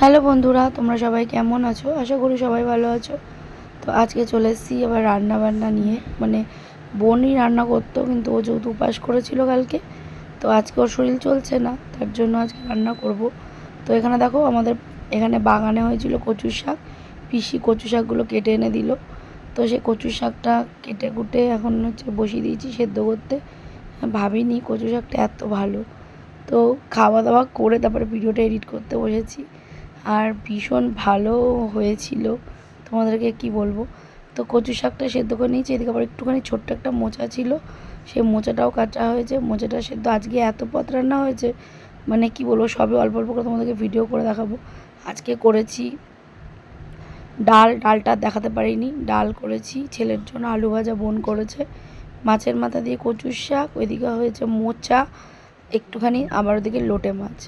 Hello বন্ধুরা, তোমরা সবাই কেমন আছো? আশা করি সবাই ভালো আছো। তো আজকে চলে এসেছি আবার রান্না বান্না নিয়ে। মানে বোনই রান্না করতো, কিন্তু ও যেহেতু উপাস করেছিল কালকে, তো আজকে ওর শরীর চলছে না, তার জন্য আজকে রান্না করব। তো এখানে দেখো, আমাদের এখানে বাগানে হয়েছিল কচুর শাক। পিসি কচু শাকগুলো কেটে এনে দিল। তো সেই কচুর শাকটা কেটে কুটে এখন হচ্ছে বসিয়ে দিয়েছি সেদ্ধ করতে। ভাবিনি কচু শাকটা এত ভালো। তো খাওয়া দাওয়া করে তারপরে ভিডিওটা এডিট করতে বসেছি। আর ভীষণ ভালো হয়েছিল। তোমাদেরকে কি বলব? তো কচু শাকটা সেদ্ধ করে নিয়েছি, এদিকে আবার একটুখানি ছোট্ট একটা মোচা ছিল। সেই মোচাটাও কাটা হয়েছে, মোচাটা সেদ্ধ আজকে এত পথ রান্না হয়েছে মানে কি বলব, সবে অল্প অল্প করে তোমাদেরকে ভিডিও করে দেখাবো। আজকে করেছি ডাল, ডালটা দেখাতে পারিনি, ডাল করেছি, ছেলের জন্য আলু ভাজা বোন করেছে। মাছের মাথা দিয়ে কচুর শাক, ওইদিকে হয়েছে মোচা, একটুখানি আবার ওদিকে লোটে মাছ।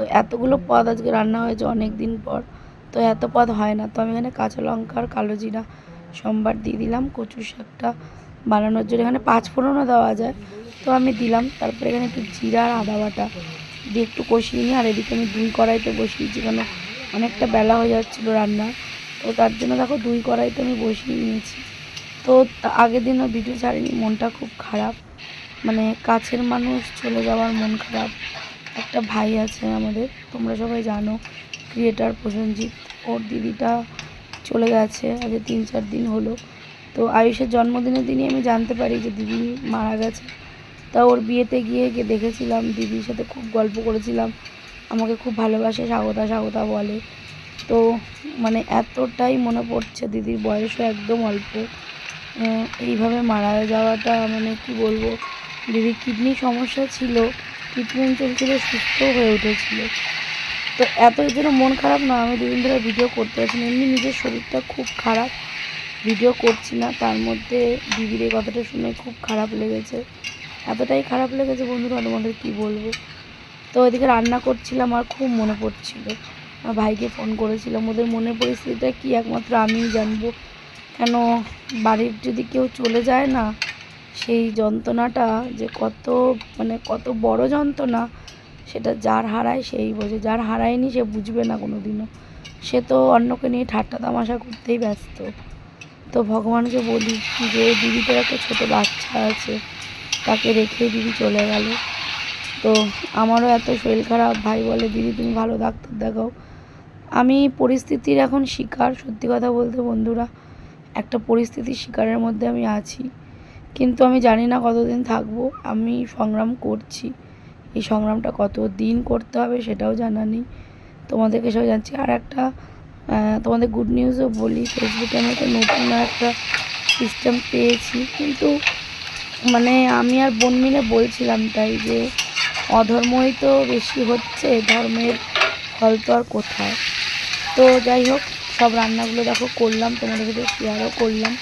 তো এতগুলো পদ আজকে রান্না হয়েছে অনেক দিন পর। তো এত পদ হয় না। তো আমি এখানে কাঁচা লঙ্কা আর কালো জিরা, সোমবার দিয়ে দিলাম, কচুর শাকটা বানানোর জন্য। এখানে পাঁচ ফোড়নও দেওয়া যায়। তো আমি দিলাম। তারপরে এখানে একটু জিরা আর আদা বাটা দিয়ে একটু কষিয়ে নিই। আর এদিকে আমি দুই কড়াইতে বসিয়েছি, কেন অনেকটা বেলা হয়ে যাচ্ছিল রান্না। তো তার জন্য দেখো দুই কড়াইতে আমি বসিয়ে নিয়েছি। তা- আগের দিনও ভিডিও ছাড়িনি, মনটা খুব খারাপ। মানে কাছের মানুষ চলে যাওয়ার মন খারাপ। একটা ভাই আছে আমাদের, তোমরা সবাই জানো ক্রিয়েটার প্রসেনজিৎ। ওর দিদিটা চলে গেছে আজ তিন চার দিন হলো। তো আয়ুষের জন্মদিনের দিনই আমি জানতে পারি যে দিদি মারা গেছে। তা ওর বিয়েতে গিয়ে গিয়ে দেখেছিলাম, দিদির সাথে খুব গল্প করেছিলাম। আমাকে খুব ভালোবাসে স্বাগতা স্বাগতা বলে। তো মানে এতটাই মনে পড়ছে দিদির বয়সও একদম অল্প। এইভাবে মারা যাওয়াটা মানে কি বলব? দিদির কিডনি সমস্যা ছিল। ট্রিটমেন্ট চলছিল সুস্থ হয়ে উঠেছিল। তো এত জন্য মন খারাপ না, আমি দুদিন ধরে ভিডিও করতে পারছি না। এমনি নিজের শরীরটা খুব খারাপ। ভিডিও করছি না, তার মধ্যে দিদির এই কথাটা শুনে খুব খারাপ লেগেছে। এতটাই খারাপ লেগেছে বন্ধুরা, তোমাদের কী বলব? তো ওইদিকে রান্না করছিলাম আর খুব মনে পড়ছিল। আমার ভাইকে ফোন করেছিলাম। ওদের মনের পরিস্থিতিটা কি একমাত্র আমিই জানব। কেন বাড়ির যদি কেউ চলে যায় না সেই যন্ত্রণাটা যে কত মানে কত বড় যন্ত্রণা, সেটা যার হারায় সেই বোঝে। যার হারায়নি সে বুঝবে না কোনো দিনও সে তো অন্যকে নিয়ে ঠাট্টা তামাশা করতেই ব্যস্ত। তো ভগবানকে বলি যে দিদিদের একটা ছোটো বাচ্চা আছে, তাকে রেখে দিদি চলে গেল। তো আমারও এত শরীর খারাপ, ভাই বলে, দিদি, তুমি ভালো ডাক্তার দেখাও। আমি পরিস্থিতির এখন শিকার, সত্যি কথা বলতে বন্ধুরা, একটা পরিস্থিতির শিকারের মধ্যে আমি আছি। কিন্তু আমি জানি না কতদিন থাকব। আমি সংগ্রাম করছি। এই সংগ্রামটা কত দিন করতে হবে সেটাও জানা নেই। তোমাদেরকে সব জানছি। আর একটা তোমাদের গুড নিউজও বলি। ফেসবুকে আমি একটা নতুন একটা সিস্টেম পেয়েছি। কিন্তু মানে আমি আর বোন মিলে বলছিলাম তাই যে অধর্মই তো বেশি হচ্ছে, ধর্মের ফল তো আর কোথায়? তো যাই হোক, সব রান্নাগুলো দেখো করলাম, তোমাদের সাথে শেয়ারও করলাম।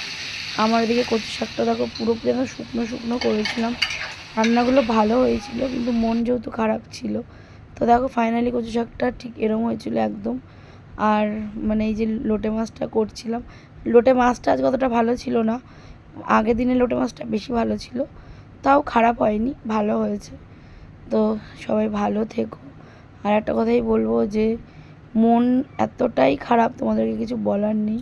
আমার এদিকে কচু শাকটা দেখো পুরোপুরি একদম শুকনো শুকনো করেছিলাম। রান্নাগুলো ভালো হয়েছিল, কিন্তু মন যেহেতু খারাপ ছিল, তো দেখো ফাইনালি কচু শাকটা ঠিক এরম হয়েছিল একদম। আর মানে এই যে লোটে মাছটা করছিলাম, লোটে মাছটা আজ কতটা ভালো ছিল না, আগের দিনে লোটে মাছটা বেশি ভালো ছিল, তাও খারাপ হয়নি, ভালো হয়েছে। তো সবাই ভালো থেকো। আর একটা কথাই বলব যে, মন এতটাই খারাপ তোমাদেরকে কিছু বলার নেই।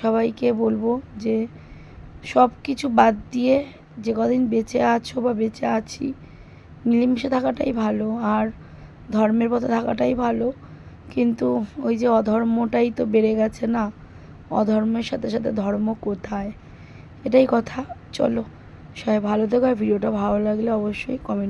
সবাইকে বলব যে সব কিছু বাদ দিয়ে যে কদিন বেঁচে আছো বা বেঁচে আছি, মিলেমিশে থাকাটাই ভালো আর ধর্মের পথে থাকাটাই ভালো। কিন্তু ওই যে অধর্মটাই তো বেড়ে গেছে না, অধর্মের সাথে সাথে ধর্ম কোথায়? এটাই কথা। চলো, সবাই ভালো থেকো আর ভিডিওটা ভালো লাগলে অবশ্যই কমেন্ট